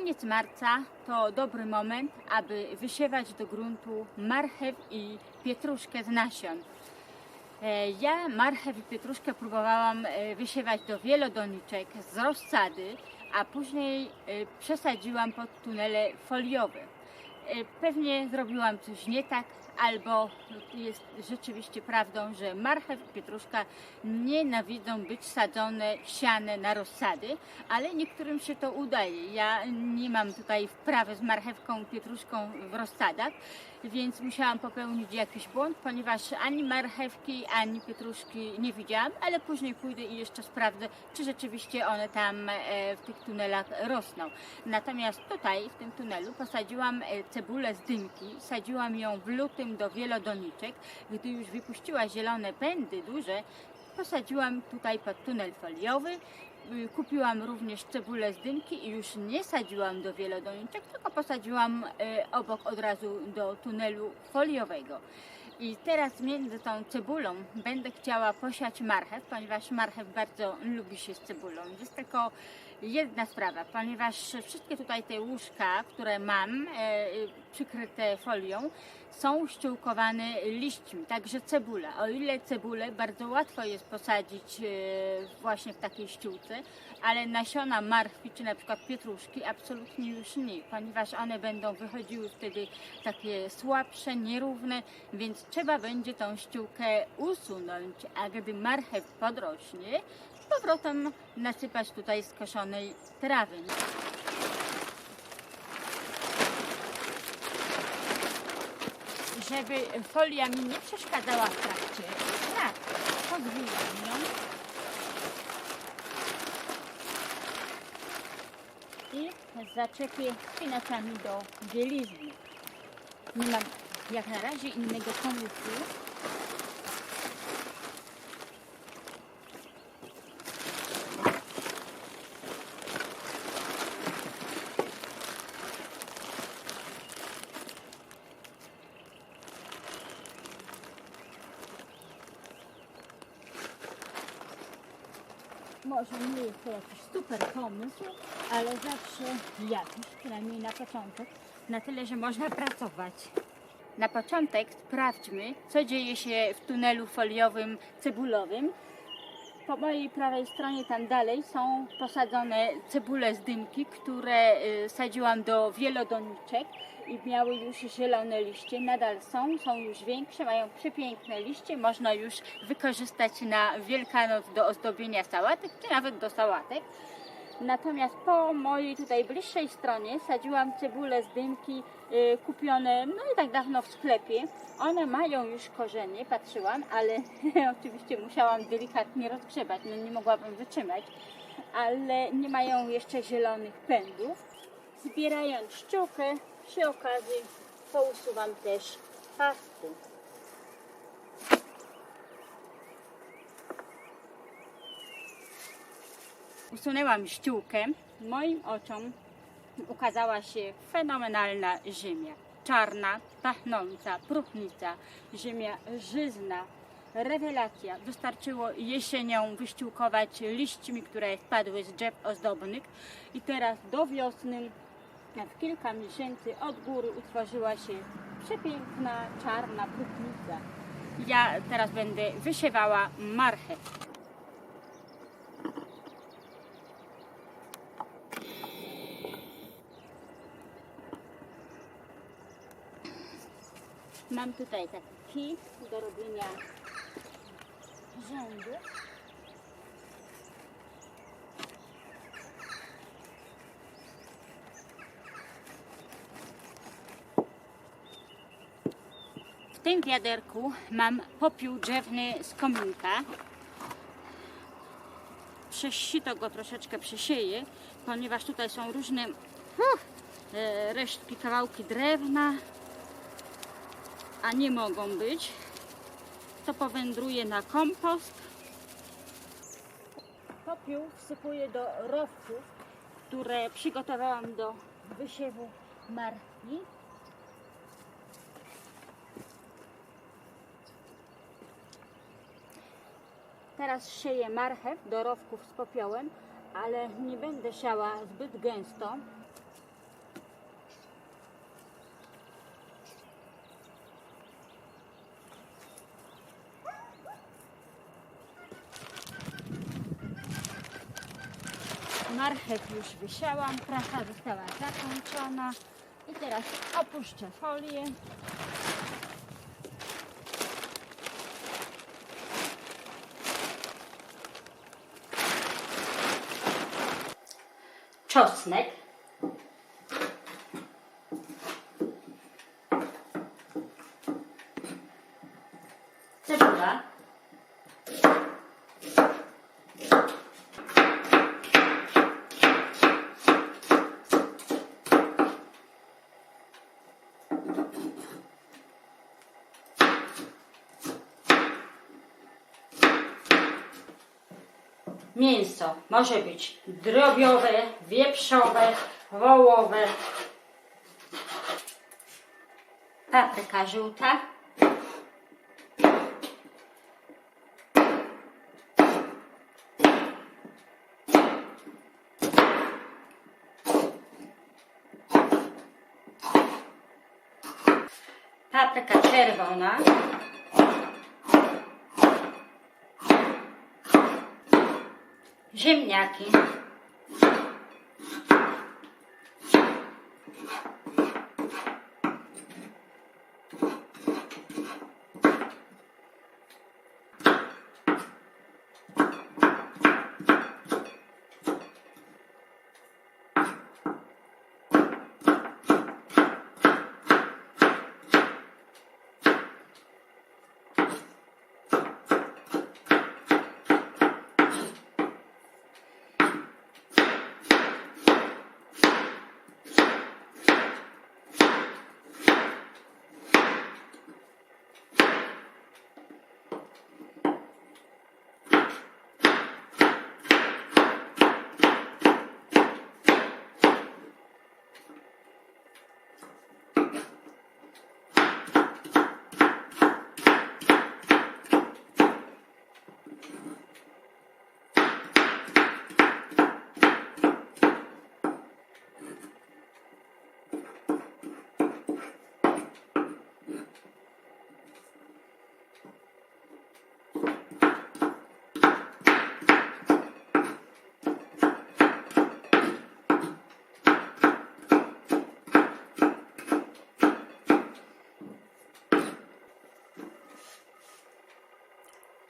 Koniec marca to dobry moment, aby wysiewać do gruntu marchew i pietruszkę z nasion. E, Ja marchew i pietruszkę próbowałam e, wysiewać do wielodoniczek z rozsady, a później e, przesadziłam pod tunele foliowe. Pewnie zrobiłam coś nie tak, albo jest rzeczywiście prawdą, że marchew i pietruszka nienawidzą być sadzone, siane na rozsady, ale niektórym się to udaje. Ja nie mam tutaj wprawy z marchewką, pietruszką w rozsadach, więc musiałam popełnić jakiś błąd, ponieważ ani marchewki, ani pietruszki nie widziałam, ale później pójdę i jeszcze sprawdzę, czy rzeczywiście one tam e, w tych tunelach rosną. Natomiast tutaj, w tym tunelu, posadziłam e, cebulę z dymki, sadziłam ją w lutym do wielodoniczek. Gdy już wypuściła zielone pędy duże, posadziłam tutaj pod tunel foliowy. Kupiłam również cebulę z dymki i już nie sadziłam do wielodoniczek, tylko posadziłam e, obok od razu do tunelu foliowego. I teraz między tą cebulą będę chciała posiać marchew, ponieważ marchew bardzo lubi się z cebulą. Jest tylko jedna sprawa, ponieważ wszystkie tutaj te łóżka, które mam e, przykryte folią, są ściółkowane liśćmi, także cebula. O ile cebulę bardzo łatwo jest posadzić e, właśnie w takiej ściółce, ale nasiona marchwi czy na przykład pietruszki absolutnie już nie, ponieważ one będą wychodziły wtedy takie słabsze, nierówne, więc trzeba będzie tą ściółkę usunąć, a gdy marchew podrośnie, powrotem nasypać tutaj skoszonej trawy. Żeby folia mi nie przeszkadzała w trakcie pracy, podwijam ją i zaczepię spinaczami do bielizny. Nie mam jak na razie innego pomysłu. Może nie jest to jakiś super pomysł, ale zawsze jakiś, przynajmniej na początek, na tyle, że można pracować. Na początek sprawdźmy, co dzieje się w tunelu foliowym cebulowym. Po mojej prawej stronie, tam dalej, są posadzone cebule z dymki, które y, sadziłam do wielodoniczek i miały już zielone liście. Nadal są, są już większe, mają przepiękne liście. Można już wykorzystać na Wielkanoc do ozdobienia sałatek, czy nawet do sałatek. Natomiast po mojej tutaj bliższej stronie sadziłam cebule z dymki y, kupione no nie tak dawno w sklepie. One mają już korzenie, patrzyłam, ale oczywiście musiałam delikatnie rozgrzebać, no nie mogłabym wytrzymać, ale nie mają jeszcze zielonych pędów. Zbierając ściółkę, przy okazji pousuwam też pasty. Usunęłam ściółkę, moim oczom ukazała się fenomenalna ziemia. Czarna, pachnąca, próchnica, ziemia żyzna. Rewelacja. Wystarczyło jesienią wyściółkować liśćmi, które wpadły z drzew ozdobnych i teraz do wiosny w kilka miesięcy od góry utworzyła się przepiękna, czarna próchnica. Ja teraz będę wysiewała marchew. Mam tutaj taki kij do robienia rzędu. W tym wiaderku mam popiół drzewny z kominka. Przez go troszeczkę przesieję, ponieważ tutaj są różne e, resztki, kawałki drewna, a nie mogą być, to powędruje na kompost. Popiół wsypuję do rowców, które przygotowałam do wysiewu marchwi. Teraz sieję marchew do rowków z popiołem, ale nie będę siała zbyt gęsto, Marchew już wysiałam, prasa została zakończona. I teraz opuszczę folię. Czosnek. Cebula. Mięso może być drobiowe, wieprzowe, wołowe. Papryka żółta. Papryka czerwona. Ziemniaki.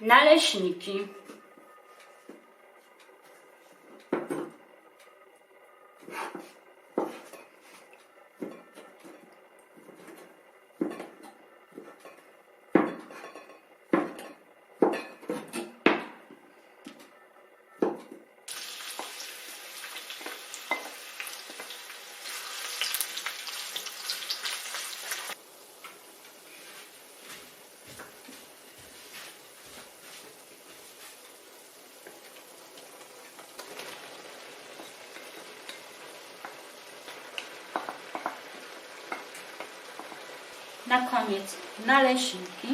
Naleśniki. Na koniec naleśniki.